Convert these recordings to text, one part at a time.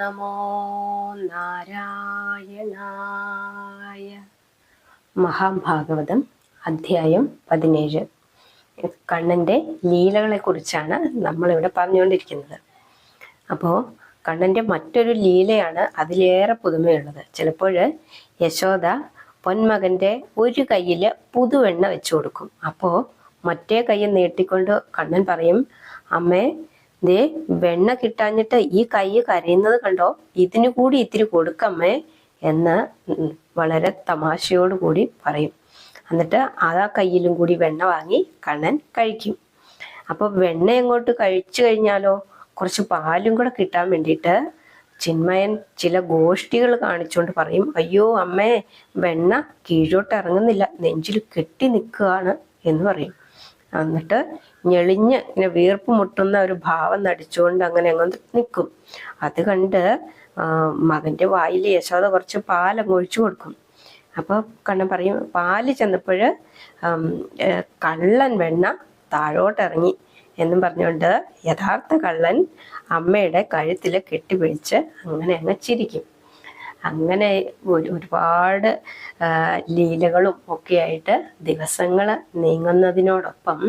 നമോ നാരായണായ. മഹാഭാഗവതം അധ്യായം പതിനേഴ്. കണ്ണന്റെ ലീലകളെ കുറിച്ചാണ് നമ്മളിവിടെ പറഞ്ഞുകൊണ്ടിരിക്കുന്നത്. അപ്പോൾ കണ്ണന്റെ മറ്റൊരു ലീലയാണ് അതിലേറെ പുതുമയുള്ളത്. ചിലപ്പോൾ യശോദ പൊന്മകന്റെ ഒരു കയ്യിൽ പുതുവെണ്ണ വെച്ചു കൊടുക്കും. അപ്പോൾ മറ്റേ കൈ നീട്ടിക്കൊണ്ട് കണ്ണൻ പറയും അമ്മേ ദേ വെണ്ണ കിട്ടാഞ്ഞിട്ട് ഈ കൈ കരയുന്നത് കണ്ടോ? ഇതിനു കൂടി ഇത്തിരി കൊടുക്കമ്മേ എന്ന് വളരെ തമാശയോട് കൂടി പറയും. എന്നിട്ട് ആ കയ്യിലും കൂടി വെണ്ണ വാങ്ങി കണ്ണൻ കഴിക്കും. അപ്പൊ വെണ്ണ എങ്ങോട്ട് കഴിച്ചു കഴിഞ്ഞാലോ? കുറച്ച് പാലും കൂടെ കിട്ടാൻ വേണ്ടിയിട്ട് ചിന്മയൻ ചില ഗോഷ്ഠികൾ കാണിച്ചുകൊണ്ട് പറയും അയ്യോ അമ്മേ വെണ്ണ കീഴോട്ട് ഇറങ്ങുന്നില്ല നെഞ്ചിൽ കെട്ടി നിൽക്കുകയാണ് എന്ന് പറയും. എന്നിട്ട് ഞെളിഞ്ഞ് ഇങ്ങനെ വീർപ്പ് മുട്ടുന്ന ഒരു ഭാവം നടിച്ചുകൊണ്ട് അങ്ങനെ അങ്ങ് നിൽക്കും അത് കണ്ട് മകന്റെ വായിൽ യശോദ കുറച്ച് പാലങ്ങ് ഒഴിച്ചു കൊടുക്കും. അപ്പൊ കണ്ണൻ പറയും പാൽ ചെന്നപ്പോൾ കള്ളൻ വെണ്ണ താഴോട്ടിറങ്ങി. എന്നും പറഞ്ഞുകൊണ്ട് യഥാർത്ഥ കള്ളൻ അമ്മയുടെ കഴുത്തിൽ കെട്ടിപ്പിടിച്ച് അങ്ങനെ അങ്ങ് ചിരിക്കും. അങ്ങനെ ഒരുപാട് ലീലകളും ഒക്കെയായിട്ട് ദിവസങ്ങൾ നീങ്ങുന്നതിനോടൊപ്പം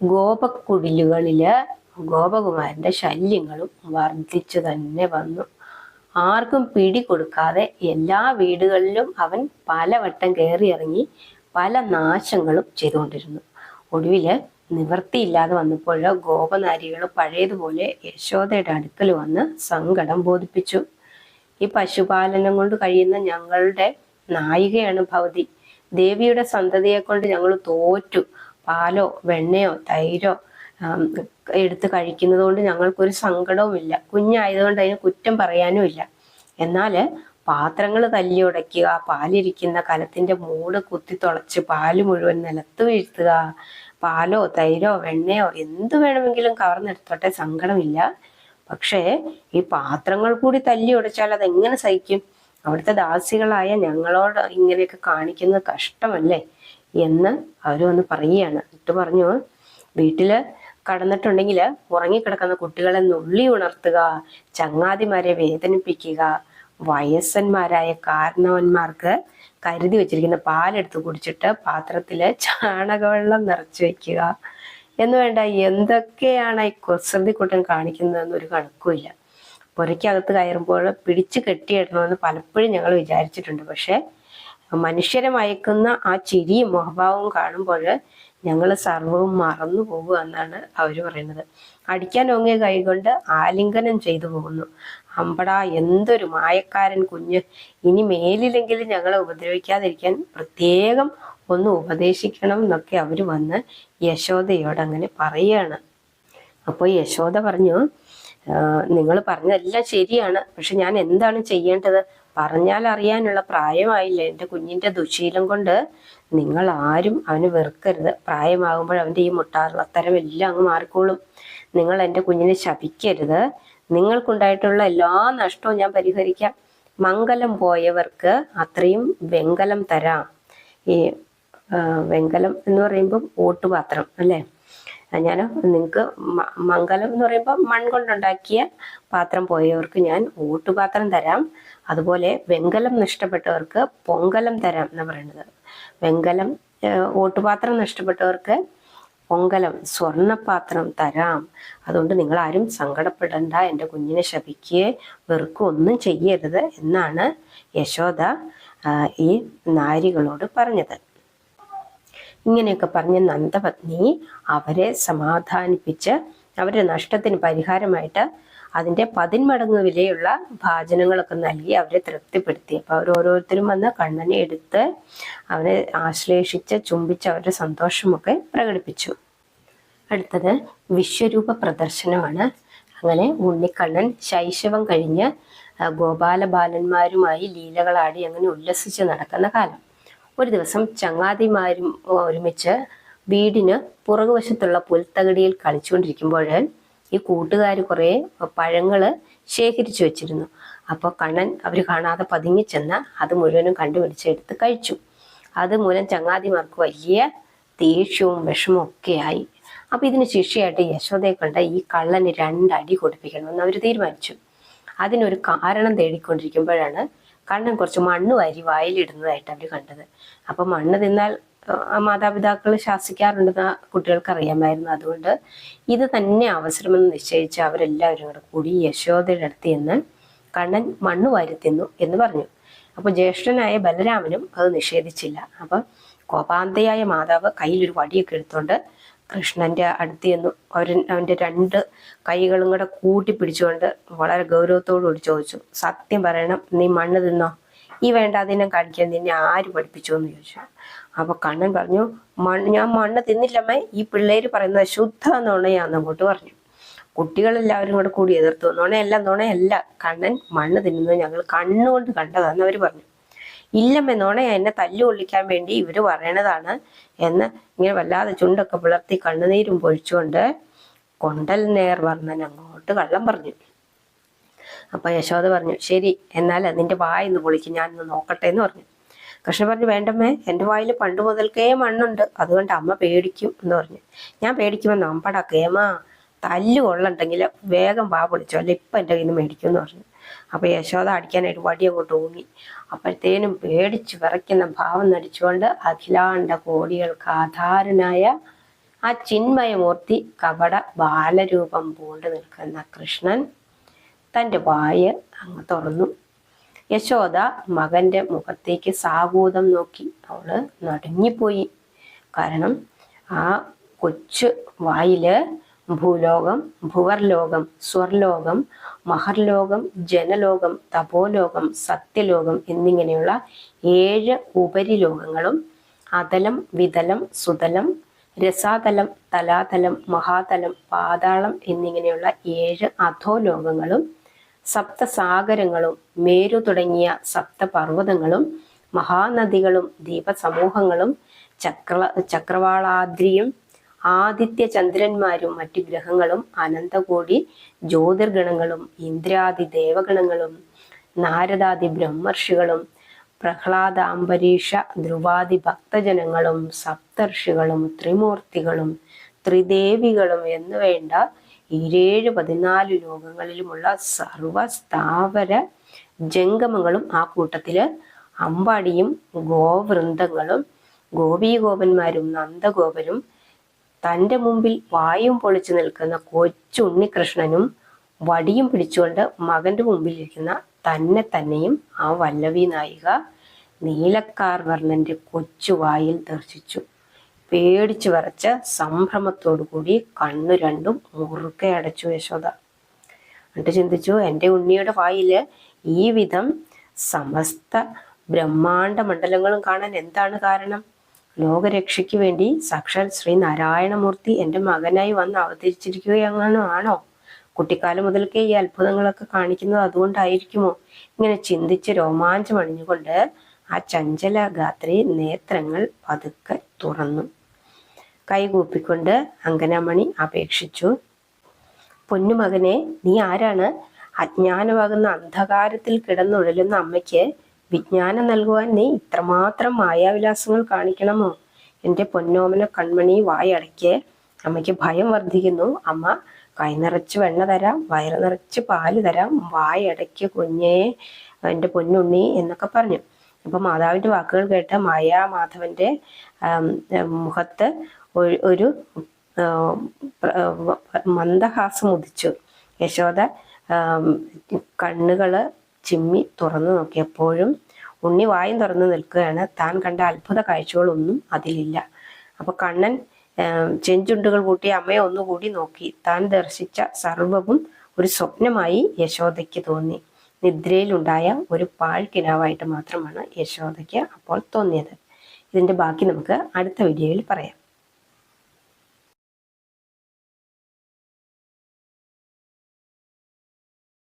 ഗോപക്കുടിലുകളിൽ ഗോപകുമാരന്റെ ശല്യങ്ങളും വർദ്ധിച്ചു തന്നെ വന്നു. ആർക്കും പിടി കൊടുക്കാതെ എല്ലാ വീടുകളിലും അവൻ പലവട്ടം കയറിയിറങ്ങി പല നാശങ്ങളും ചെയ്തുകൊണ്ടിരുന്നു. ഒടുവിൽ നിവൃത്തിയില്ലാതെ വന്നപ്പോൾ ഗോപനാരികൾ പഴയതുപോലെ യശോദയുടെ അടുക്കൽ വന്ന് സങ്കടം ബോധിപ്പിച്ചു. ഈ പശുപാലനം കൊണ്ട് കഴിയുന്ന ഞങ്ങളുടെ നായികയാണ് ഭവതി ദേവിയുടെ സന്തതിയെ കൊണ്ട് ഞങ്ങൾ തോറ്റു. പാലോ വെണ്ണയോ തൈരോ എടുത്ത് കഴിക്കുന്നത് കൊണ്ട് ഞങ്ങൾക്കൊരു സങ്കടവുമില്ല. കുഞ്ഞായതുകൊണ്ട് അതിന് കുറ്റം പറയാനും ഇല്ല എന്നാൽ പാത്രങ്ങൾ തല്ലി ഉടയ്ക്കുക പാലിരിക്കുന്ന കലത്തിന്റെ മൂട് കുത്തി തുളച്ച് പാൽ മുഴുവൻ നിലത്ത് വീഴ്ത്തുക പാലോ തൈരോ വെണ്ണയോ എന്ത് വേണമെങ്കിലും കവർന്നെടുത്തോട്ടെ സങ്കടമില്ല. പക്ഷേ ഈ പാത്രങ്ങൾ കൂടി തല്ലി ഉടച്ചാൽ അതെങ്ങനെ സഹിക്കും? അവിടുത്തെ ദാസികളായ ഞങ്ങളോട് ഇങ്ങനെയൊക്കെ കാണിക്കുന്നത് കഷ്ടമല്ലേ? എന്ന് അവർ വന്ന് പറയുകയാണ്. എന്നിട്ട് പറഞ്ഞു വീട്ടിൽ കടന്നിട്ടുണ്ടെങ്കിൽ ഉറങ്ങിക്കിടക്കുന്ന കുട്ടികളെ നുള്ളി ഉണർത്തുക ചങ്ങാതിമാരെ വേദനിപ്പിക്കുക വയസ്സന്മാരായ കാരണവന്മാർക്ക് കരുതി വെച്ചിരിക്കുന്ന പാലെടുത്ത് കുടിച്ചിട്ട് പാത്രത്തിൽ ചാണകവെള്ളം നിറച്ചു വെക്കുക എന്ന് വേണ്ട എന്തൊക്കെയാണ് ഈ കുസൃതി കുട്ടൻ കാണിക്കുന്നതെന്ന് ഒരു കണക്കുമില്ല പുരയ്ക്കകത്ത് കയറുമ്പോൾ പിടിച്ചു കെട്ടിയിടണമെന്ന് പലപ്പോഴും ഞങ്ങൾ വിചാരിച്ചിട്ടുണ്ട്. പക്ഷെ മനുഷ്യരെ മയക്കുന്ന ആ ചിരിയും മുഖഭാവവും കാണുമ്പോൾ ഞങ്ങൾ സർവവും മറന്നു പോകുക എന്നാണ് അവർ പറയുന്നത്. അടിക്കാൻ ഓങ്ങിയ കൈകൊണ്ട് ആലിംഗനം ചെയ്തു പോകുന്നു. അമ്പടാ എന്തൊരു മായക്കാരൻ കുഞ്ഞ്. ഇനി മേലിലെങ്കിലും ഞങ്ങളെ ഉപദ്രവിക്കാതിരിക്കാൻ പ്രത്യേകം ഒന്ന് ഉപദേശിക്കണം എന്നൊക്കെ അവർ വന്ന് യശോദയോട് അങ്ങനെ പറയുകയാണ് അപ്പോൾ യശോദ പറഞ്ഞു നിങ്ങൾ പറഞ്ഞതെല്ലാം ശരിയാണ്. പക്ഷെ ഞാൻ എന്താണ് ചെയ്യേണ്ടത്? പറഞ്ഞാൽ അറിയാനുള്ള പ്രായമായില്ല? എന്റെ കുഞ്ഞിന്റെ ദുശീലം കൊണ്ട് നിങ്ങൾ ആരും അവന് വെറുക്കരുത്. പ്രായമാകുമ്പോൾ അവന്റെ ഈ മുട്ടാറുത്തരം എല്ലാം അങ്ങ് മാറിക്കോളും. നിങ്ങൾ എന്റെ കുഞ്ഞിനെ ശപിക്കരുത്. നിങ്ങൾക്കുണ്ടായിട്ടുള്ള എല്ലാ നഷ്ടവും ഞാൻ പരിഹരിക്കാം. മംഗലം പോയവർക്ക് അത്രയും വെങ്കലം തരാം. ഈ വെങ്കലം എന്ന് പറയുമ്പോൾ ഓട്ടുപാത്രം അല്ലേ? ഞാൻ നിങ്ങൾക്ക് മംഗലം എന്ന് പറയുമ്പോൾ മൺ കൊണ്ടുണ്ടാക്കിയ പാത്രം പോയവർക്ക് ഞാൻ ഓട്ടുപാത്രം തരാം. അതുപോലെ വെങ്കലം നഷ്ടപ്പെട്ടവർക്ക് പൊങ്കലം തരാം എന്ന് പറയുന്നത് വെങ്കലം ഓട്ടുപാത്രം നഷ്ടപ്പെട്ടവർക്ക് പൊങ്കലം സ്വർണപാത്രം തരാം. അതുകൊണ്ട് നിങ്ങൾ ആരും സങ്കടപ്പെടണ്ട എന്റെ കുഞ്ഞിനെ ശപിക്കുകയെ വെറുക്കുക ഒന്നും ചെയ്യരുത് എന്നാണ് യശോദ ഈ നാരികളോട് പറഞ്ഞത്. ഇങ്ങനെയൊക്കെ പറഞ്ഞ നന്ദപത്നി അവരെ സമാധാനിപ്പിച്ച് അവരുടെ നഷ്ടത്തിന് പരിഹാരമായിട്ട് അതിന്റെ പതിന്മടങ്ങ് വിലയുള്ള ഭാജനങ്ങളൊക്കെ നൽകി അവരെ തൃപ്തിപ്പെടുത്തി. അപ്പോൾ അവർ ഓരോരുത്തരും വന്ന് കണ്ണനെ എടുത്ത് അവരെ ആശ്ലേഷിച്ച് ചുംബിച്ച് അവരുടെ സന്തോഷമൊക്കെ പ്രകടിപ്പിച്ചു. അടുത്തത് വിശ്വരൂപ പ്രദർശനമാണ്. അങ്ങനെ ഉണ്ണിക്കണ്ണൻ ശൈശവം കഴിഞ്ഞ് ഗോപാലബാലന്മാരുമായി ലീലകളാടി അങ്ങനെ ഉല്ലസിച്ച് നടക്കുന്ന കാലം. ഒരു ദിവസം ചങ്ങാതിമാരും ഒരുമിച്ച് വീടിന് പുറകുവശത്തുള്ള പുൽത്തകടിയിൽ കളിച്ചുകൊണ്ടിരിക്കുമ്പോൾ ഈ കൂട്ടുകാർ കുറേ പഴങ്ങൾ ശേഖരിച്ചു വെച്ചിരുന്നു. അപ്പോൾ കണ്ണൻ അവർ കാണാതെ പതുങ്ങി അത് മുഴുവനും കണ്ടുപിടിച്ചെടുത്ത് കഴിച്ചു. അത് മൂലം ചങ്ങാതിമാർക്ക് വലിയ ദേഷ്യവും വിഷമവും ഒക്കെ ആയി. അപ്പം ഇതിന് ശിക്ഷയായിട്ട് യശോദയെ കണ്ട ഈ കള്ളന് രണ്ടടി കൊടുപ്പിക്കണമെന്ന് അവർ തീരുമാനിച്ചു. അതിനൊരു കാരണം തേടിക്കൊണ്ടിരിക്കുമ്പോഴാണ് കണ്ണൻ കുറച്ച് മണ്ണ് വാരി വായിലിടുന്നതായിട്ട് അവർ കണ്ടത്. അപ്പൊ മണ്ണ് തിന്നാൽ മാതാപിതാക്കൾ ശാസിക്കാറുണ്ടെന്ന് കുട്ടികൾക്ക് അറിയാമായിരുന്നു അതുകൊണ്ട് ഇത് തന്നെ അവസരമെന്ന് നിശ്ചയിച്ച് അവരെല്ലാവരും കൂടെ കൂടി യശോദയുടെ അടുത്ത് നിന്ന് കണ്ണൻ മണ്ണ് വാരി തിന്നു എന്ന് പറഞ്ഞു. അപ്പോൾ ജ്യേഷ്ഠനായ ബലരാമനും അത് നിഷേധിച്ചില്ല. അപ്പം കോപാന്തയായ മാതാവ് കയ്യിലൊരു വടിയൊക്കെ എടുത്തുകൊണ്ട് കൃഷ്ണന്റെ അടുത്ത് ചെന്നു. അവർ അവന്റെ രണ്ട് കൈകളും കൂടെ കൂട്ടി പിടിച്ചുകൊണ്ട് വളരെ ഗൗരവത്തോടുകൂടി ചോദിച്ചു. സത്യം പറയണം നീ മണ്ണ് തിന്നോ? ഈ വേണ്ട അതിനെ കാണിക്കാൻ നിന്നെ ആര് പഠിപ്പിച്ചു എന്ന് ചോദിച്ചു. അപ്പൊ കണ്ണൻ പറഞ്ഞു മണ്ണ് ഞാൻ മണ്ണ് തിന്നില്ലമ്മേ ഈ പിള്ളേര് പറയുന്നത് ശുദ്ധ നുണയാന്ന് അങ്ങോട്ട് പറഞ്ഞു. കുട്ടികളെല്ലാവരും കൂടെ കൂടി എതിർത്തു. നുണയല്ല നുണയല്ല. കണ്ണൻ മണ്ണ് തിന്നുന്നത് ഞങ്ങൾ കണ്ണുകൊണ്ട് കണ്ടതാന്ന് അവർ പറഞ്ഞു. ഇല്ലമ്മേ നുണയാ എന്നെ തല്ലു കൊള്ളിക്കാൻ വേണ്ടി ഇവർ പറയണതാണ് എന്ന് ഇങ്ങനെ വല്ലാതെ ചുണ്ടൊക്കെ പിളർത്തി കണ്ണുനീരും പൊഴിച്ചുകൊണ്ട് കൊണ്ടൽ നേർ വർണൻ അങ്ങോട്ട് കള്ളം പറഞ്ഞു. അപ്പൊ യശോദ പറഞ്ഞു ശരി എന്നാൽ നിന്റെ വായിന്ന് പൊളിക്കും ഞാൻ ഒന്ന് നോക്കട്ടെ എന്ന് പറഞ്ഞു. കൃഷ്ണൻ പറഞ്ഞു വേണ്ടമ്മേ എന്റെ വായിൽ പണ്ട് മുതൽക്കേ മണ്ണുണ്ട് അതുകൊണ്ട് അമ്മ പേടിക്കും എന്ന് പറഞ്ഞു. ഞാൻ പേടിക്കുമെന്ന് അമ്പടാ കേമാ തല്ലു കൊള്ളണ്ടെങ്കിൽ വേഗം വാ പൊളിച്ചോ അല്ല ഇപ്പം എന്റെ കയ്യിൽ നിന്ന് മേടിക്കും എന്ന് പറഞ്ഞു. അപ്പൊ യശോദ അടിക്കാനായിട്ട് വടി അങ്ങോട്ട് ഊങ്ങി. അപ്പോഴത്തേനും പേടിച്ച് വിറയ്ക്കുന്ന ഭാവം നടിച്ചുകൊണ്ട് അഖിലാണ്ട കോടികൾക്ക് ആധാരനായ ആ ചിന്മയമൂർത്തി കപട ബാലരൂപം പൂണ്ട് നിൽക്കുന്ന കൃഷ്ണൻ തന്റെ വായ അങ്ങ് തുറന്നു. യശോദ മകന്റെ മുഖത്തേക്ക് സാകൂതം നോക്കി. അവൾ നടുങ്ങിപ്പോയി. കാരണം ആ കൊച്ചു വായിൽ ഭൂലോകം ഭുവർലോകം സ്വർലോകം മഹർലോകം ജനലോകം തപോലോകം സത്യലോകം എന്നിങ്ങനെയുള്ള ഏഴ് ഉപരിലോകങ്ങളും അതലം വിതലം സുതലം രസാതലം തലാതലം മഹാതലം പാതാളം എന്നിങ്ങനെയുള്ള ഏഴ് അധോലോകങ്ങളും സപ്തസാഗരങ്ങളും മേരു തുടങ്ങിയ സപ്തപർവതങ്ങളും മഹാനദികളും ദീപസമൂഹങ്ങളും ചക്ര ചക്രവാളാദ്രിയും ആദിത്യ ചന്ദ്രന്മാരും മറ്റു ഗ്രഹങ്ങളും അനന്തകോടി ജ്യോതിർഗണങ്ങളും ഇന്ദ്രാദി ദേവഗണങ്ങളും നാരദാദി ബ്രഹ്മർഷികളും പ്രഹ്ലാദ അംബരീഷ ധ്രുവാദി ഭക്തജനങ്ങളും സപ്തർഷികളും ത്രിമൂർത്തികളും ത്രിദേവികളും എന്ന് വേണ്ട ഇരേഴ് പതിനാല് ലോകങ്ങളിലുമുള്ള സർവസ്ഥാവര ജംഗമങ്ങളും ആ കൂട്ടത്തിൽ അമ്പാടിയും ഗോവൃന്ദങ്ങളും ഗോപീഗോപന്മാരും നന്ദഗോപരും തന്റെ മുമ്പിൽ വായും പൊളിച്ചു നിൽക്കുന്ന കൊച്ചുണ്ണികൃഷ്ണനും വടിയും പിടിച്ചുകൊണ്ട് മകന്റെ മുമ്പിലിരിക്കുന്ന തന്നെ തന്നെയും ആ വല്ലവി നായിക നീലക്കാർ വർണന്റെ കൊച്ചു വായിൽ ദർശിച്ചു. പേടിച്ചു വരച്ച് സംഭ്രമത്തോടു കൂടി കണ്ണു രണ്ടും മുറുക്കെ അടച്ചു യശോദ. എന്നിട്ട് ചിന്തിച്ചു എന്റെ ഉണ്ണിയുടെ വായിൽ ഈ വിധം സമസ്ത ബ്രഹ്മാണ്ട മണ്ഡലങ്ങളും കാണാൻ എന്താണ് കാരണം? ലോകരക്ഷയ്ക്ക് വേണ്ടി സാക്ഷാൽ ശ്രീ നാരായണമൂർത്തി എന്റെ മകനായി വന്ന് അവതരിച്ചിരിക്കുകയാണോ? ആണോ? കുട്ടിക്കാലം മുതൽക്കേ ഈ അത്ഭുതങ്ങളൊക്കെ കാണിക്കുന്നത് അതുകൊണ്ടായിരിക്കുമോ? ഇങ്ങനെ ചിന്തിച്ച് രോമാഞ്ചം അണിഞ്ഞുകൊണ്ട് ആ ചഞ്ചല ഗാത്രി നേത്രങ്ങൾ പതുക്കെ തുറന്നു. കൈകൂപ്പിക്കൊണ്ട് അങ്കനമണി അപേക്ഷിച്ചു. പൊന്നുമകനെ നീ ആരാണ്? അജ്ഞാനമാകുന്ന അന്ധകാരത്തിൽ കിടന്നുഴലുന്ന അമ്മയ്ക്ക് വിജ്ഞാനം നൽകുവാൻ നീ ഇത്രമാത്രം മായാവിലാസങ്ങൾ കാണിക്കണമോ? എന്റെ പൊന്നോമന കൺമണി വായടക്കിയേ അമ്മയ്ക്ക് ഭയം വർദ്ധിക്കുന്നു. അമ്മ കൈ നിറച്ച് വെണ്ണ തരാം വയറ് നിറച്ച് പാൽ തരാം വായടയ്ക്ക് കുഞ്ഞേ എന്റെ പൊന്നുണ്ണി എന്നൊക്കെ പറഞ്ഞു. അപ്പൊ മാതാവിന്റെ വാക്കുകൾ കേട്ട മായ മാധവന്റെ മുഖത്ത് ഒരു മന്ദഹാസം ഉദിച്ചു. യശോദ കണ്ണുകൾ ചിമ്മി തുറന്നു നോക്കിയപ്പോഴും ഉണ്ണി വായും തുറന്നു നിൽക്കുകയാണ്. താൻ കണ്ട അത്ഭുത കാഴ്ചകളൊന്നും അതിലില്ല. അപ്പൊ കണ്ണൻ ചെഞ്ചുണ്ടുകൾ കൂട്ടി അമ്മയെ ഒന്നുകൂടി നോക്കി. താൻ ദർശിച്ച സർവവും ഒരു സ്വപ്നമായി യശോദയ്ക്ക് തോന്നി. നിദ്രയിലുണ്ടായ ഒരു പാഴ്കിനാവായിട്ട് മാത്രമാണ് യശോദയ്ക്ക് അപ്പോൾ തോന്നിയത്. ഇതിന്റെ ബാക്കി നമുക്ക് അടുത്ത വീഡിയോയിൽ പറയാം.